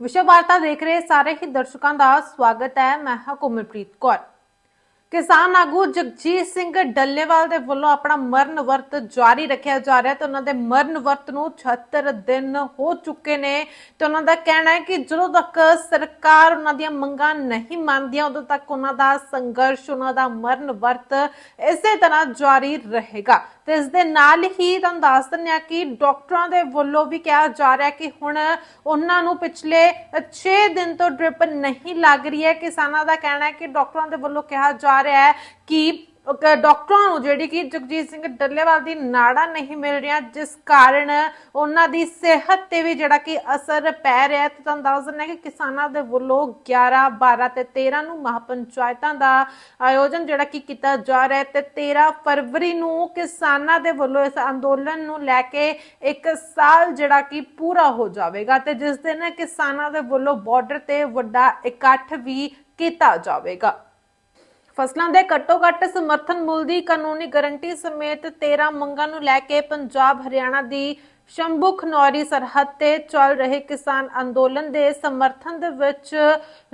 ਵਿਸ਼ਵ ਵਾਰਤਾ ਦੇਖ ਰਹੇ ਸਾਰੇ ਹੀ ਦਰਸ਼ਕਾਂ ਦਾ ਸਵਾਗਤ ਹੈ। ਮੈਂ ਹਾਂ ਕੋਮਲਪ੍ਰੀਤ ਕੌਰ। ਕਿਸਾਨ ਆਗੂ ਜਗਜੀਤ ਸਿੰਘ ਡੱਲੇਵਾਲ ਦੇ ਵੱਲੋਂ ਆਪਣਾ ਮਰਨ ਵਰਤ ਜਾਰੀ ਰੱਖਿਆ ਜਾ ਰਿਹਾ ਤੇ ਉਹਨਾਂ ਦੇ ਮਰਨ ਵਰਤ ਨੂੰ 76 ਦਿਨ ਹੋ ਚੁੱਕੇ ਨੇ ਤੇ ਉਹਨਾਂ ਦਾ ਕਹਿਣਾ ਹੈ ਕਿ ਜਦੋਂ ਤੱਕ ਸਰਕਾਰ ਉਹਨਾਂ ਦੀਆਂ ਮੰਗਾਂ ਨਹੀਂ ਮੰਨਦੀਆਂ, ਉਦੋਂ ਤੱਕ ਉਹਨਾਂ ਦਾ ਸੰਘਰਸ਼, ਉਹਨਾਂ ਦਾ ਮਰਨ ਵਰਤ ਇਸੇ ਤਰ੍ਹਾਂ ਜਾਰੀ ਰਹੇਗਾ। ਤੇ ਇਸ ਦੇ ਨਾਲ ਹੀ ਤੁਹਾਨੂੰ ਦੱਸ ਦਿੰਦੇ ਹਾਂ ਕਿ ਡਾਕਟਰਾਂ ਦੇ ਵੱਲੋਂ ਵੀ ਕਿਹਾ ਜਾ ਰਿਹਾ ਕਿ ਹੁਣ ਉਹਨਾਂ ਨੂੰ ਪਿਛਲੇ 6 ਦਿਨ ਤੋਂ ਡ੍ਰਿਪ ਨਹੀਂ ਲੱਗ ਰਹੀ ਹੈ। ਕਿਸਾਨਾਂ ਦਾ ਕਹਿਣਾ ਹੈ ਕਿ ਡਾਕਟਰਾਂ ਦੇ ਵੱਲੋਂ ਕਿਹਾ ਜਾ ਰਿਹਾ ਹੈ ਕਿ ਡਾਕਟਰਾਂ ਨੂੰ ਜਿਹੜੀ ਕਿ ਜਗਜੀਤ ਸਿੰਘ ਡੱਲੇਵਾਲ ਦੀ ਨਾੜਾ ਨਹੀਂ ਮਿਲ ਰਹੀਆਂ, ਜਿਸ ਕਾਰਨ ਉਹਨਾਂ ਦੀ ਸਿਹਤ ਤੇ ਵੀ ਜਿਹੜਾ ਕਿ ਅਸਰ ਪੈ ਰਿਹਾ ਤੇ ਤੁਹਾਨੂੰ ਦੱਸ ਦਿੰਦੇ ਹਾਂ ਕਿ ਕਿਸਾਨਾਂ ਦੇ ਵੱਲੋਂ 11 12 ਤੇ 13 ਨੂੰ ਮਹਾਪੰਚਾਇਤਾਂ ਦਾ ਆਯੋਜਨ ਜਿਹੜਾ ਕਿ ਕੀਤਾ ਜਾ ਰਿਹਾ ਤੇ 13 ਫਰਵਰੀ ਨੂੰ ਕਿਸਾਨਾਂ ਦੇ ਵੱਲੋਂ ਇਸ ਅੰਦੋਲਨ ਨੂੰ ਲੈ ਕੇ ਇੱਕ ਸਾਲ ਜਿਹੜਾ ਕਿ ਪੂਰਾ ਹੋ ਜਾਵੇਗਾ ਤੇ ਜਿਸ ਦਿਨ ਕਿਸਾਨਾਂ ਦੇ ਵੱਲੋਂ ਬਾਰਡਰ ਤੇ ਵੱਡਾ ਇਕੱਠ ਵੀ ਕੀਤਾ ਜਾਵੇਗਾ। ਫਸਲਾਂ ਦੇ ਘੱਟੋ-ਘੱਟ ਸਮਰਥਨ ਮੁੱਲ ਦੀ ਕਾਨੂੰਨੀ ਗਾਰੰਟੀ ਸਮੇਤ 13 ਮੰਗਾਂ ਨੂੰ ਲੈ ਕੇ ਪੰਜਾਬ, ਹਰਿਆਣਾ ਦੀ ਸ਼ੰਭੂ ਖਨੌਰੀ ਸਰਹੱਦ ਤੇ ਚੱਲ ਰਹੇ ਕਿਸਾਨ ਅੰਦੋਲਨ ਦੇ ਸਮਰਥਨ ਦੇ ਵਿੱਚ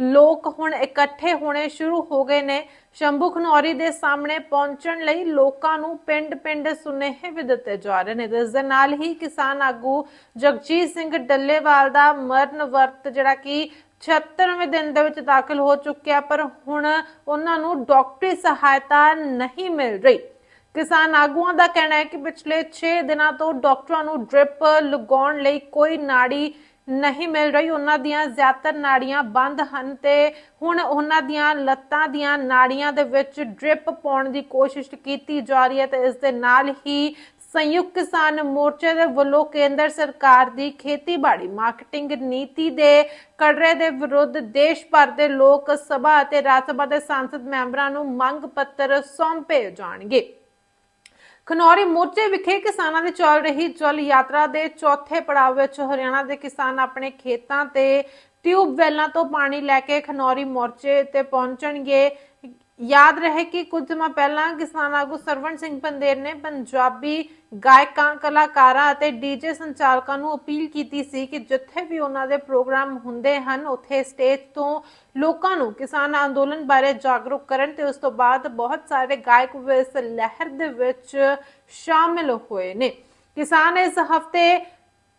ਲੋਕ ਹੁਣ ਇਕੱਠੇ ਹੋਣੇ ਸ਼ੁਰੂ ਹੋ ਗਏ ਨੇ। ਸ਼ੰਭੂ ਖਨੌਰੀ ਦੇ ਸਾਹਮਣੇ ਪਹੁੰਚਣ ਲਈ ਲੋਕਾਂ ਨੂੰ ਪਿੰਡ-ਪਿੰਡ ਸੁਨੇਹੇ ਵੀ ਦਿੱਤੇ ਜਾ ਰਹੇ ਨੇ। ਇਸ ਦੇ ਨਾਲ ਹੀ ਕਿਸਾਨ ਆਗੂ ਜਗਜੀਤ ਸਿੰਘ ਡੱਲੇਵਾਲ ਦਾ ਮਰਨ ਵਰਤ ਜਿਹੜਾ ਕਿ 76ਵੇਂ ਦਿਨ ਦੇ ਵਿੱਚ ਦਾਖਲ ਹੋ ਚੁੱਕਿਆ, ਪਰ ਹੁਣ ਉਹਨਾਂ ਨੂੰ ਡਾਕਟਰੀ ਸਹਾਇਤਾ ਨਹੀਂ ਮਿਲ ਰਹੀ। ਕਿਸਾਨ ਆਗੂਆਂ ਦਾ ਕਹਿਣਾ ਹੈ ਕਿ ਪਿਛਲੇ 6 ਦਿਨਾਂ ਤੋਂ ਡਾਕਟਰਾਂ ਨੂੰ ਡ੍ਰਿਪ ਲਗਾਉਣ ਲਈ ਕੋਈ ਨਾੜੀ ਨਹੀਂ ਮਿਲ ਰਹੀ। ਉਹਨਾਂ ਦੀਆਂ ਜ਼ਿਆਦਾਤਰ ਨਾੜੀਆਂ ਬੰਦ ਹਨ ਤੇ ਹੁਣ ਉਹਨਾਂ ਦੀਆਂ ਲੱਤਾਂ ਦੀਆਂ ਨਾੜੀਆਂ ਦੇ ਵਿੱਚ ਡ੍ਰਿਪ ਪਾਉਣ ਦੀ ਕੋਸ਼ਿਸ਼ ਕੀਤੀ ਜਾ ਰਹੀ ਹੈ ਤੇ ਇਸ ਦੇ ਨਾਲ ਹੀ ਸੰਯੁਕਤ ਕਿਸਾਨ ਮੋਰਚੇ ਦੇ ਵੱਲੋਂ ਕੇਂਦਰ ਸਰਕਾਰ ਦੀ ਖੇਤੀਬਾੜੀ ਮਾਰਕੀਟਿੰਗ ਨੀਤੀ ਦੇ ਕੜਰੇ ਦੇ ਵਿਰੁੱਧ ਦੇਸ਼ ਭਰ ਦੇ ਲੋਕ ਸਭਾ ਅਤੇ ਰਾਜ ਸਭਾ ਦੇ ਸੰਸਦ ਮੈਂਬਰਾਂ ਨੂੰ ਮੰਗ ਪੱਤਰ ਸੌਂਪੇ ਜਾਣਗੇ। ਖਨੌਰੀ ਮੋਰਚੇ ਵਿਖੇ ਕਿਸਾਨਾਂ ਦੇ ਚੱਲ ਰਹੀ ਜਲ ਯਾਤਰਾ ਦੇ ਚੌਥੇ ਪੜਾਅ ਵਿੱਚ ਹਰਿਆਣਾ ਦੇ ਕਿਸਾਨ ਆਪਣੇ ਖੇਤਾਂ ਤੇ ਟਿਊਬਵੈਲਾਂ ਤੋਂ ਪਾਣੀ ਲੈ ਕੇ ਖਨੌਰੀ ਮੋਰਚੇ ਤੇ ਪਹੁੰਚਣਗੇ। ਯਾਦ ਰਹੇ ਕਿ ਕੁਝ ਸਮਾਂ ਪਹਿਲਾਂ ਕਿਸਾਨ ਆਗੂ ਸਰਵਣ ਸਿੰਘ ਪੰਦੇਰ ਨੇ ਪੰਜਾਬੀ ਗਾਇਕਾਂ, ਕਲਾਕਾਰਾਂ ਅਤੇ ਡੀਜੇ ਸੰਚਾਲਕਾਂ ਨੂੰ ਅਪੀਲ ਕੀਤੀ ਸੀ ਕਿ ਜਿੱਥੇ ਵੀ ਉਹਨਾਂ ਦੇ ਪ੍ਰੋਗਰਾਮ ਹੁੰਦੇ ਹਨ, ਉੱਥੇ ਸਟੇਜ ਤੋਂ ਲੋਕਾਂ ਨੂੰ ਕਿਸਾਨ ਅੰਦੋਲਨ ਬਾਰੇ ਜਾਗਰੂਕ ਕਰਨ ਤੇ ਉਸ ਤੋਂ ਬਾਅਦ ਬਹੁਤ ਸਾਰੇ ਗਾਇਕ ਇਸ ਲਹਿਰ ਦੇ ਵਿੱਚ ਸ਼ਾਮਿਲ ਹੋਏ ਨੇ। ਕਿਸਾਨ ਇਸ ਹਫ਼ਤੇ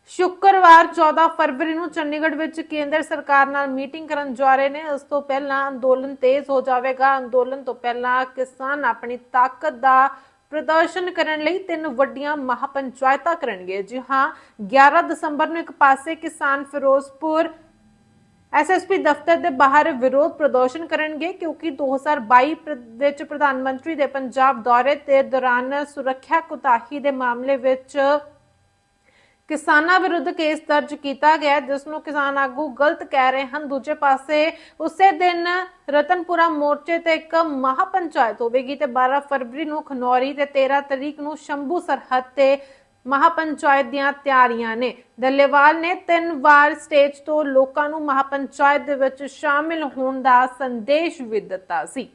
ਸ਼ੁੱਕਰਵਾਰ 14 ਫਰਵਰੀ ਨੂੰ ਚੰਡੀਗੜ੍ਹ ਵਿੱਚ ਕੇਂਦਰ ਸਰਕਾਰ ਨਾਲ ਮੀਟਿੰਗ ਕਰਨ ਜਾ ਰਹੇ ਨੇ। ਉਸ ਤੋਂ ਪਹਿਲਾਂ ਅੰਦੋਲਨ ਤੇਜ਼ ਹੋ ਜਾਵੇਗਾ। ਅੰਦੋਲਨ ਤੋਂ ਪਹਿਲਾਂ ਕਿਸਾਨ ਆਪਣੀ ਤਾਕਤ ਦਾ ਪ੍ਰਦਰਸ਼ਨ ਕਰਨ ਲਈ ਤਿੰਨ ਵੱਡੀਆਂ ਮਹਾਪੰਚਾਇਤਾਂ ਕਰਨਗੇ। ਜੀ ਹਾਂ 11 ਦਸੰਬਰ ਨੂੰ ਇੱਕ ਪਾਸੇ ਕਿਸਾਨ ਫਿਰੋਜ਼ਪੁਰ ਐਸਐਸਪੀ ਦਫ਼ਤਰ ਦੇ ਬਾਹਰ ਵਿਰੋਧ ਪ੍ਰਦਰਸ਼ਨ ਕਰਨਗੇ ਕਿਉਂਕਿ 2022 ਪ੍ਰ- ਵਿੱਚ ਪ੍ਰਧਾਨ ਮੰਤਰੀ ਦੇ ਪੰਜਾਬ ਦੌਰੇ ਤੇ ਦੌਰਾਨ ਸੁਰੱਖਿਆ ਕੁਤਾਹੀ ਦੇ ਮਾਮਲੇ ਵਿੱਚ ਕਿਸਾਨਾਂ ਵਿਰੁੱਧ ਕੇਸ ਦਰਜ ਕੀਤਾ ਗਿਆ ਜਿਸ ਨੂੰ ਕਿਸਾਨ ਆਗੂ ਗਲਤ ਕਹਿ ਰਹੇ ਹਨ। ਦੂਜੇ ਪਾਸੇ, ਉਸੇ ਦਿਨ ਰਤਨਪੁਰਾ ਮੋਰਚੇ ਤੇ ਇੱਕ ਮਹਾਪੰਚਾਇਤ ਹੋਵੇਗੀ ਤੇ 12 ਫਰਵਰੀ ਨੂੰ ਖਨੌਰੀ ਤੇ 13 ਤਰੀਕ ਨੂੰ ਸ਼ੰਭੂ ਸਰਹੱਦ ਤੇ ਮਹਾਪੰਚਾਇਤ ਦੀਆਂ ਤਿਆਰੀਆਂ ਨੇ। ਦੱਲੇਵਾਲ ਨੇ ਤਿੰਨ ਵਾਰ ਸਟੇਜ ਤੋਂ ਲੋਕਾਂ ਨੂੰ ਮਹਾਪੰਚਾਇਤ ਦੇ ਵਿੱਚ ਸ਼ਾਮਿਲ ਹੋਣ ਦਾ ਸੰਦੇਸ਼ ਵੀ ਦਿੱਤਾ ਸੀ।